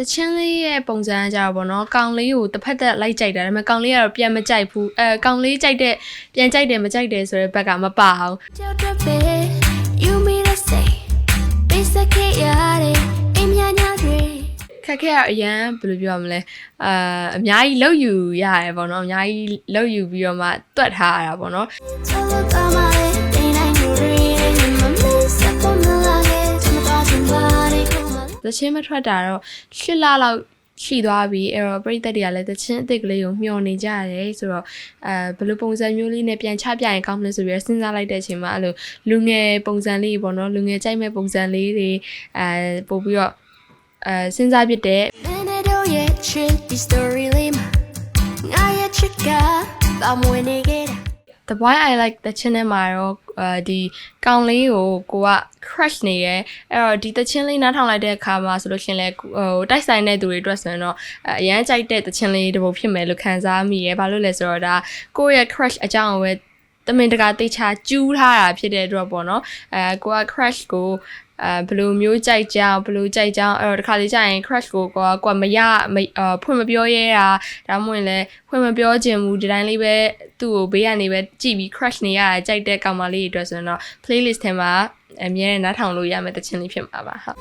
တချင်းလေးရဲ့ပုံစံကကြတော့ဗောနော်ကောင်လေးကိုတစ်ဖက်သက်လိုက်ကြိုက်တာဒါပေမဲ့ကောင်လေးကတော့ပြန်မကြိုက်ဘူးအဲကောင်လေးကြိုက်တဲ့ပြန်ကြိုက်တယ်မကြိုက်တယ်ဆိုတဲ့ဘက်ကမပါအောင်ကြောက်တဲ့ပဲယူမီလက်စိပေးစခဲ့ရတဲ့အင်းမြညာတွေခက်ခဲရအရန်ဘယ်လိုပြောရမလဲအာအများကြီးလောက်ယူရတယ်ဗောနော်အများကြီးလောက်ယူပြီးတော့မှတွက်ထားရတာဗောနော် သချင်းမထွက်တာတော့ရှစ်လလောက်ရှိသွားပြီအဲ့တော့ပရိသတ်တွေကလည်းသချင်းအစ်စ်ကလေးကိုမျှော်နေကြရတယ်ဆိုတော့အဲဘယ်လိုပုံစံမျိုးလေးနဲ့ပြန်ချပြရင်ကောင်းမလဲဆိုပြီးတော့စဉ်းစားလိုက်တဲ့အချိန်မှာအဲ့လိုလူငယ်ပုံစံလေးပေါ့နော်လူငယ်ကြိုက်မဲ့ပုံစံလေးတွေအဲပို့ပြီးတော့အဲစဉ်းစားဖြစ်တဲ့မင်းတို့ရဲ့ချစ်ဒီ story လေးမှာငါရဲ့ချစ်ကဘာမဝင်နေခဲ့တာ The Boy I Like တချင်းထဲမှာတော့အဲဒီကောင်လေးကိုကိုက crush နေရဲအဲ့တော့ဒီတချင်းလေးနားထောင်လိုက်တဲ့အခါမှာဆိုလို့ရှရင်လဲဟိုတိုက်ဆိုင်တဲ့သူတွေအတွက်ဆိုရင်တော့အရန်ကြိုက်တဲ့တချင်းလေးတစ်ပုဒ်ဖြစ်မယ်လို့ခံစားမိရဲဘာလို့လဲဆိုတော့ဒါကိုယ့်ရဲ့ crush အကြောင်းကိုပဲတမင်တကာတေချာကျူးထားတာဖြစ်တဲ့အတွက်ပေါ့နော်အဲကိုက crush ကို အဲဘယ်လိုမျိုးကြိုက်ကြောင်ဘယ်လိုကြိုက်ကြောင်အဲ့တော့တစ်ခါလေကြာရင် crush ကိုကိုကကိုကမရမအာဖွင့်မပြောရဲတာဒါမှမဟုတ်ရင်လည်းဖွင့်မပြောခြင်းဘူးဒီတိုင်းလေးပဲသူ့ကိုဘေးကနေပဲကြည့်ပြီး crush နေရတာကြိုက်တဲ့ကောင်မလေးတွေအတွက်ဆိုရင်တော့ playlist ထဲမှာအမြဲတမ်းနားထောင်လို့ရမယ့်တခြင်းလေးဖြစ်မှာပါဟုတ်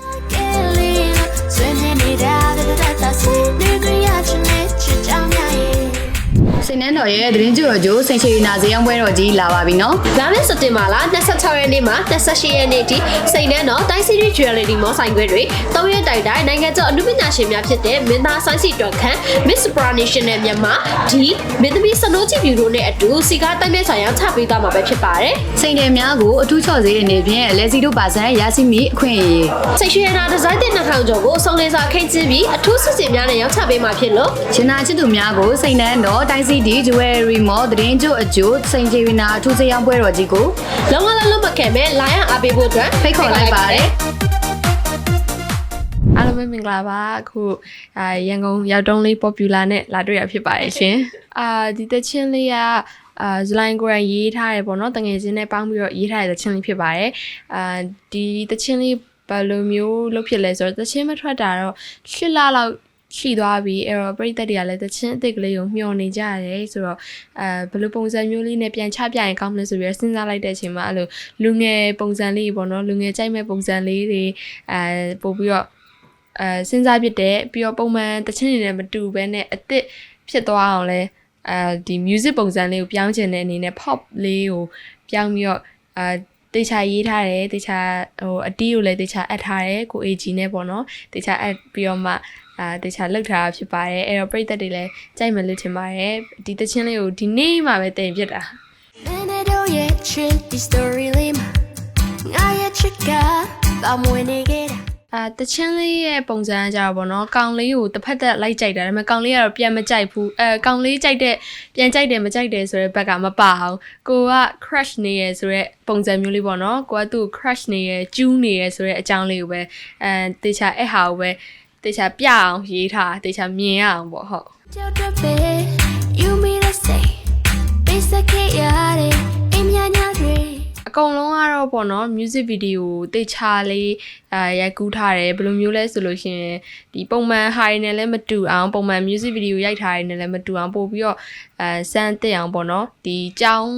စိန်နှန်းတော်ရဲ့သတင်းကြိုကြိုစိန်ချီနာဇေယံပွဲတော်ကြီးလာပါပြီနော်လာမယ့်စက်တင်ဘာလ26ရက်နေ့မှ28ရက်နေ့ထိစိန်နှန်းတော်တိုင်းစီရီဂျွယ်လရီမောဆိုင်ခွဲတွေ၃ရက်တိုင်တိုင်နိုင်ငံကျော်အမှုပညာရှင်များဖြစ်တဲ့မင်းသားဆိုင်းစီတော်ခန့် Miss Supranational မြန်မာဒီမင်းသမီးစနိုးချီဗျူတို့နဲ့အတူစီကားတိုက်မြတ်ဆိုင်ရာချပေးသွားမှာပဲဖြစ်ပါတယ်စိန်တယ်များကိုအထူးချော့စေးအနေဖြင့်လက်စီတို့ပါဆန်ရရှိမိအခွင့်အရေး။စိတ်ရွှေရနာဒီဇိုင်းတဲ့နှာခေါင်းကျော်ကိုစုံလင်စာခင်းကျင်းပြီးအထူးစစ်စင်များနဲ့ရောက်ချပေးမှာဖြစ်လို့ရှင်နာချစ်သူများကိုစိန်နှန်းတော်တိုင်းစီဒီဂျွယ်ရီမောသတင်းကြိုအကျိုးစိန်ချီနာအထူးစေယံပွဲတော်ကြီးကိုလုံးဝလုံးလုံးမခဲမဲ့လာရအားပေးဖို့အတွက်ဖိတ်ခေါ်လိုက်ပါတယ်အားလုံးပဲမင်္ဂလာပါအခုအာရန်ကုန်ရောက်တုံးလေး popular နဲ့လာတွေ့ရဖြစ်ပါတယ်ရှင်အာဒီတချင်းလေးကအာဇလိုင်းကိုရန်ရေးထားတယ်ပေါ့နော်တငယ်ချင်းနဲ့ပေါင်းပြီးတော့ရေးထားတဲ့တချင်းလေးဖြစ်ပါတယ်အာဒီတချင်းလေးဘယ်လိုမျိုးလုပ်ဖြစ်လဲဆိုတော့တချင်းမထွက်တာတော့ရှစ်လလောက် ရှိသွားပြီအဲ့တော့ပရိသတ်တွေကလည်းတချင်းအစ်စ်ကလေးကိုမျှော်နေကြရတယ်ဆိုတော့အဲဘယ်လိုပုံစံမျိုးလေးနဲ့ပြန်ချပြရင်ကောင်းမလဲဆိုပြီးတော့စဉ်းစားလိုက်တဲ့အချိန်မှာအဲ့လိုလူငယ်ပုံစံလေးပေါ့နော်လူငယ်ကြိုက်မဲ့ပုံစံလေးတွေအဲပို့ပြီးတော့အဲစဉ်းစားဖြစ်တဲ့ပြီးတော့ပုံမှန်တချင်းတွေနဲ့မတူဘဲနဲ့အစ်စ်ဖြစ်သွားအောင်လဲအဲဒီ music ပုံစံလေးကိုပြောင်းချင်တဲ့အနေနဲ့ pop လေးကိုပြောင်းပြီးတော့အာတေချာရေးထားတယ်တေချာဟိုအတီးကိုလည်းတေချာအပ်ထားတယ်ကို AG နဲ့ပေါ့နော်တေချာအပ်ပြီးတော့မှ အာတေချာလှုပ်ထားတာဖြစ်ပါတယ်အဲ့တော့ပြိသက်တွေလည်းကြိုက်မယ်လို့ထင်ပါတယ်ဒီတချင်းလေးကိုဒီနေ့မှပဲတင်ပြတာမင်းတို့ရဲ့ချစ်ဒီ story လေးမှာငါရဲ့ချစ်ကဘာမဝင်နေခဲ့တာ အာတချင်းလေးရဲ့ပုံစံကကြတော့ဗောနော်ကောင်လေးကိုတစ်ဖက်သက်လိုက်ကြိုက်တာဒါပေမဲ့ကောင်လေးကတော့ပြန်မကြိုက်ဘူးအဲကောင်လေးကြိုက်တဲ့ပြန်ကြိုက်တယ်မကြိုက်တယ်ဆိုတဲ့ဘက်ကမပါအောင်ကိုက crush နေရဆိုတဲ့ပုံစံမျိုးလေးပေါ့နော်ကိုကသူ့ကို crush နေရကျူးနေရဆိုတဲ့အကြောင်းလေးကိုပဲအဲတေချာအဲ့ဟာကိုပဲ တေချာပြအောင်ရေးထားတေချာမြင်ရအောင်ပေါ့ဟုတ်ကြောက်တော့ပဲ you me the say ပိစကေရတဲ့အမြညာတွေအကုန်လုံးကတော့ပေါ့နော် music video တေချာလေးအဲရိုက်ကူးထားတယ်ဘယ်လိုမျိုးလဲဆိုလို့ရှင်ဒီပုံမှန်ဟာရီနဲ့လည်းမတူအောင်ပုံမှန် music video ရိုက်ထားရီနဲ့လည်းမတူအောင်ပို့ပြီးတော့အဲစမ်းတက်အောင်ပေါ့နော်ဒီကြောင်း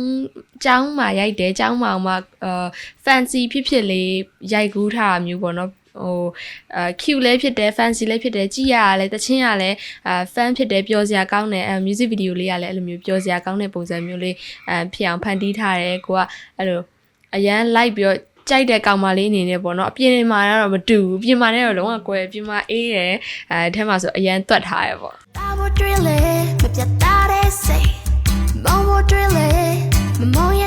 ကြောင်းမှာရိုက်တယ်ကြောင်းမှာအောင်မှာ fancy ဖြစ်ဖြစ်လေးရိုက်ကူးထားတာမျိုးပေါ့နော် ဟိုအဲ cute လည်းဖြစ်တယ် fancy လည်းဖြစ်တယ်ကြည့်ရတာလည်းတချင်းရလည်းအဲ fan ဖြစ်တယ်ပျော်စရာကောင်းတယ်အဲ music video လေးကလည်းအဲ့လိုမျိုးပျော်စရာကောင်းတဲ့ပုံစံမျိုးလေးအဲဖြစ်အောင်ဖန်တီးထားတယ်ကိုကအဲ့လိုအရန်လိုက်ပြီးတော့ကြိုက်တဲ့ကောင်မလေးအနေနဲ့ပေါ့နော်အပြင်မှာတော့မတူဘူးပြင်မှာနဲ့တော့လုံးဝကွဲပြင်မှာအေးတယ်အဲအဲထဲမှာဆိုအရန်တွက်ထားရပေါ့ဘာမတွေးလဲမပြတ်သားတဲ့စိတ်မောင်မတွေးလဲမမောင်ရ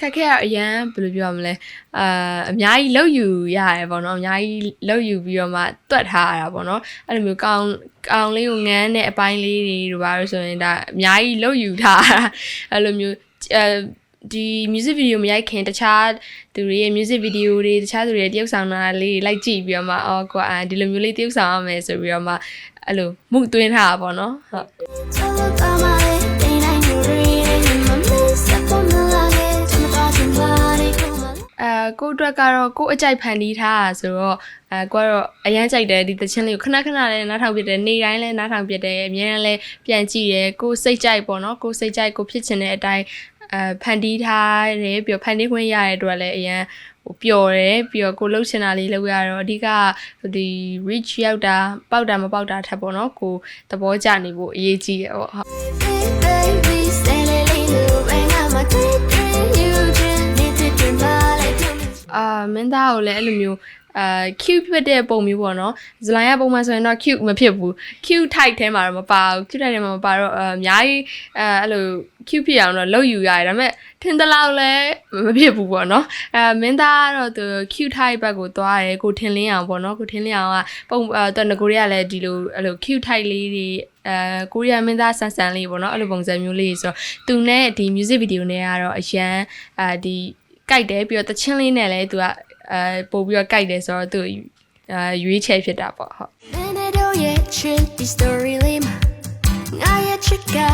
ခဲ့ပဲခက်ခဲရအရန်ဘယ်လိုပြောရမလဲအာအများကြီးလောက်ယူရတယ်ပေါ့နော်အများကြီးလောက်ယူပြီးတော့မှတွက်ထားရတာပေါ့နော်အဲ့လိုမျိုးကောင်ကောင်လေးကိုငန်းတဲ့အပိုင်းလေးတွေတို့ပါလို့ဆိုရင်ဒါအများကြီးလောက်ယူထားတာအဲ့လိုမျိုးအဲဒီ music video မရိုက်ခင်တခြားသူတွေရဲ့ music video တွေတခြားသူတွေရဲ့တရုပ်ဆောင်တာလေးတွေလိုက်ကြည့်ပြီးတော့မှအော်ကွာအာဒီလိုမျိုးလေးတရုပ်ဆောင်ရမယ်ဆိုပြီးတော့မှအဲ့လိုမှုသွင်းထားတာပေါ့နော်ဟုတ် ကိုမအဲကိုယ့်အတွက်ကတော့ကိုယ့်အကြိုက်ဖန်တီးထားတာဆိုတော့အဲကိုကတော့အရန်ကြိုက်တယ်ဒီသချင်းလေးကိုခဏခဏလေးနားထောင်ပြတယ်နေ့တိုင်းလည်းနားထောင်ပြတယ်အများနဲ့လည်းပြန်ကြည့်တယ်ကိုယ်စိတ်ကြိုက်ပေါ့နော်ကိုယ်စိတ်ကြိုက်ကိုဖြစ်ချင်တဲ့အတိုင်းအဲဖန်တီးထားတယ်ပြီးတော့ဖန်တီးခွင့်ရတဲ့အတွက်လည်းအရန်ဟိုပျော်တယ်ပြီးတော့ကိုလှုပ်ချင်တာလေးလုပ်ရတော့အဓိကဒီ reach ရောက်တာပေါက်တာမပေါက်တာထက်ပေါ့နော်ကိုသဘောကျနေဖို့အရေးကြီးတယ်ပေါ့ဟုတ် baby say le le lu when I'm a daydream you dream need to dream like you အာမင်းသားကိုလည်းအဲ့လိုမျိုးအာ cute ဖြစ်တဲ့ပုံမျိုးပေါ့နော်ဇလိုင်းကပုံမှန်ဆိုရင်တော့ cute မဖြစ်ဘူး cute type ထဲမှာတော့မပါဘူး cute type ထဲမှာမပါတော့အများကြီးအဲအဲ့လို cute ဖြစ်အောင်တော့လုပ်ယူရတယ်ဒါပေမဲ့ထင်သလောက်လည်းမဖြစ်ဘူးပေါ့နော်အဲမင်းသားကတော့သူ cute type ဘက်ကိုသွားတယ်ကိုထင်လင်းအောင်ပေါ့နော်ကိုထင်လင်းအောင်ကပုံအဲသူငကိုရီးယားလည်းဒီလိုအဲ့လို cute type လေးတွေအဲကိုရီးယားမင်းသားဆန်ဆန်လေးပေါ့နော်အဲ့လိုပုံစံမျိုးလေးဆိုတော့သူနဲ့ဒီ music video နဲ့ကတော့အရန်အာဒီ ကြိုက်တယ်ပြီးတော့တချင်းလေးနဲ့လည်းသူကအဲပို့ပြီးတော့ကြိုက်တယ်ဆိုတော့သူအဲရွေးချယ်ဖြစ်တာပေါ့ဟုတ် minute oh yeah trip the story lima nga ya chika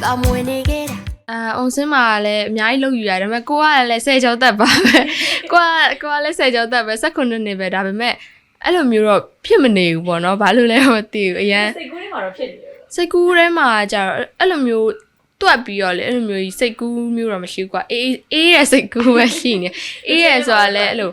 ba mo ne ge da အာအောင်စင်းမှာလည်းအများကြီးလုပ်ယူရတယ်ဒါပေမဲ့ကိုကလည်းဆယ်ကျော်သက်ပါပဲကိုကကိုကလည်းဆယ်ကျော်သက်ပဲ16နှစ်ပဲဒါပေမဲ့အဲ့လိုမျိုးတော့ဖြစ်မနေဘူးပေါ့နော်ဘာလို့လဲမသိဘူးအရန်စိတ်ကူးထဲမှာတော့ဖြစ်နေတယ်စိတ်ကူးထဲမှာကြတော့အဲ့လိုမျိုး တွက်ပြီးတော့လေအဲ့လိုမျိုးကြီးစိတ်ကူးမျိုးတော့မရှိဘူးကွာအေးအေးရဲ့စိတ်ကူးပဲရှိနေအေးရဲ့ဆိုတာလည်းအဲ့လို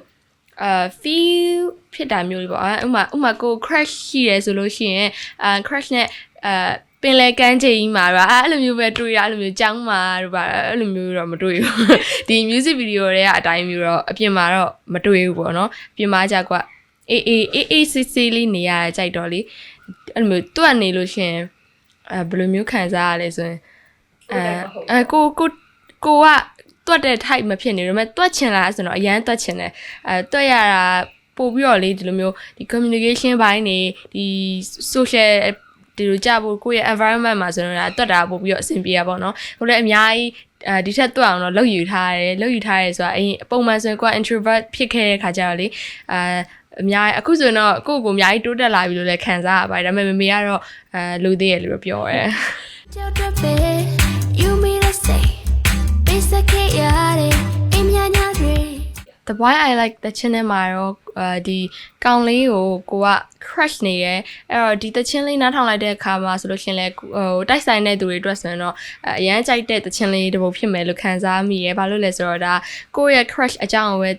အာ feel ဖြစ်တာမျိုးတွေပေါ့အဲဥမာဥမာကို crash ရှိရဲဆိုလို့ရှိရင်အာ crash နဲ့အာပင်လေကန်းချိန်ကြီးမှာတော့အဲ့လိုမျိုးပဲတွေ့ရအဲ့လိုမျိုးကြောင်းမှာတော့ပါအဲ့လိုမျိုးတော့မတွေ့ဘူးဒီ music video တွေကအတိုင်းမျိုးတော့အပြင်မှာတော့မတွေ့ဘူးပေါ့နော်အပြင်မှာကြကွာအေးအေးအေးအေးစစ်စစ်လေးနေရကြိုက်တော့လေအဲ့လိုမျိုးတွက်နေလို့ရှိရင်အဲဘယ်လိုမျိုးခံစားရလဲဆိုရင် အဲအဲကိုကိုကိုကတွတ်တဲ့ type မဖြစ်နေတယ်ဒါပေမဲ့တွတ်ချင်လားဆိုတော့အရန်တွတ်ချင်တယ်အဲတွတ်ရတာပို့ပြီးတော့လေဒီလိုမျိုးဒီ communication ဘိုင်းနေဒီ social ဒီလိုကြဖို့ကိုယ့်ရဲ့ environment မှာဆိုတော့ဒါတွတ်တာပို့ပြီးတော့အဆင်ပြေရပါတော့ဟိုလည်းအများကြီးအဲဒီထက်တွတ်အောင်တော့လုပ်ယူထားတယ်လုပ်ယူထားရဲဆိုတာအရင်ပုံမှန်ဆိုရင်ကိုက introvert ဖြစ်ခဲ့တဲ့ခါကျတော့လေအဲအများကြီးအခုဆိုရင်တော့ကိုယ့်ကိုယ်အများကြီးတိုးတက်လာပြီလို့လည်းခံစားရပါတယ်ဒါပေမဲ့မမေကတော့အဲလူသေးရလို့ပြောရဲ Tell the bed you me to say basic ya de im ya nya re The boy I like the channel မှာတော့အဲဒီကောင်လေးကိုကိုက crush နေရဲအဲ့တော့ဒီတချင်းလေးနားထောင်လိုက်တဲ့အခါမှာဆိုလို့ရှရင်လဲဟိုတိုက်ဆိုင်တဲ့သူတွေအတွက်ဆိုရင်တော့အရန်ကြိုက်တဲ့တချင်းလေးတစ်ပုဒ်ဖြစ်မယ်လို့ခံစားမိရဲဘာလို့လဲဆိုတော့ဒါကိုယ့်ရဲ့ crush အကြောင်းကိုပဲ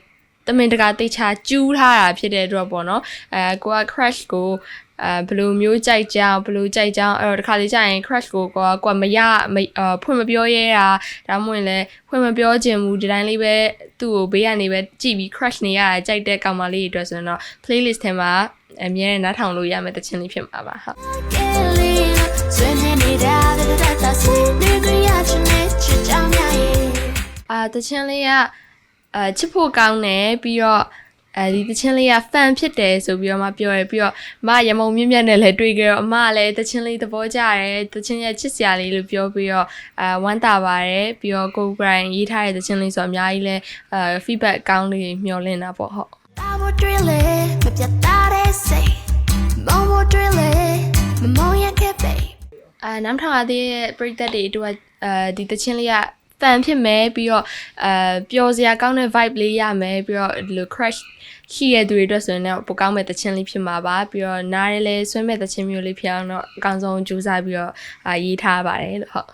တမင်တကာတေချာကျူးထားတာဖြစ်တဲ့အတွက်ပေါ့နော်အဲကိုက crush ကို အဲဘယ်လိုမျိုးကြိုက်ကြအောင်ဘယ်လိုကြိုက်ကြအောင်အဲ့တော့တစ်ခါလေးကြာရင် crush ကိုကိုကကိုကမရမအဖွင့်မပြောရဲတာဒါမှမဟုတ်လည်းဖွင့်မပြောချင်ဘူးဒီတိုင်းလေးပဲသူ့ကိုဘေးကနေပဲကြည့်ပြီး crush နေရတာကြိုက်တဲ့ကောင်မလေးတွေအတွက်ဆိုရင်တော့ playlist ထဲမှာအမြဲတမ်းနားထောင်လို့ရမယ့်တခြင်းလေးဖြစ်မှာပါဟုတ် Kelly swimming it out of the data say ne gri ya chne chi chang ya ye အာတခြင်းလေးကအာချစ်ဖို့ကောင်းတယ်ပြီးတော့ အဲဒီတခြင်းလေးက fan ဖြစ်တယ်ဆိုပြီးတော့မှပြောရပြီးတော့အမရမုံမြင့်မြတ်နဲ့လည်းတွေ့ကြတော့အမကလည်းတခြင်းလေးသဘောကျတယ်တခြင်းရဲ့ချစ်စရာလေးလို့ပြောပြီးတော့အာဝမ်းသာပါတယ်ပြီးတော့ကိုဂရိုင်းရေးထားတဲ့တခြင်းလေးဆိုတော့အများကြီးလဲအာ feedback ကောင်းလေးမျှော်လင့်တာပေါ့ဟုတ် ba mo drill it me pya ta de say mo mo drill it me mo ya ke babe အာနောက်ထောင်ရသေးတဲ့ပရိသတ်တွေတို့ကအဲဒီတချင်းလေးက fan ဖြစ်မယ်ပြီးတော့အဲပျော်စရာကောင်းတဲ့ vibe လေးရမယ်ပြီးတော့ဒီလို crush ရှိရတဲ့သူတွေအတွက်ဆိုရင်တော့ပိုကောင်းမဲ့တချင်းလေးဖြစ်မှာပါပြီးတော့နားရဲလဲဆွဲမဲ့တချင်းမျိုးလေးဖြစ်အောင်တော့အကောင်းဆုံးကြိုးစားပြီးတော့အာရေးထားပါတယ်လို့ဟုတ်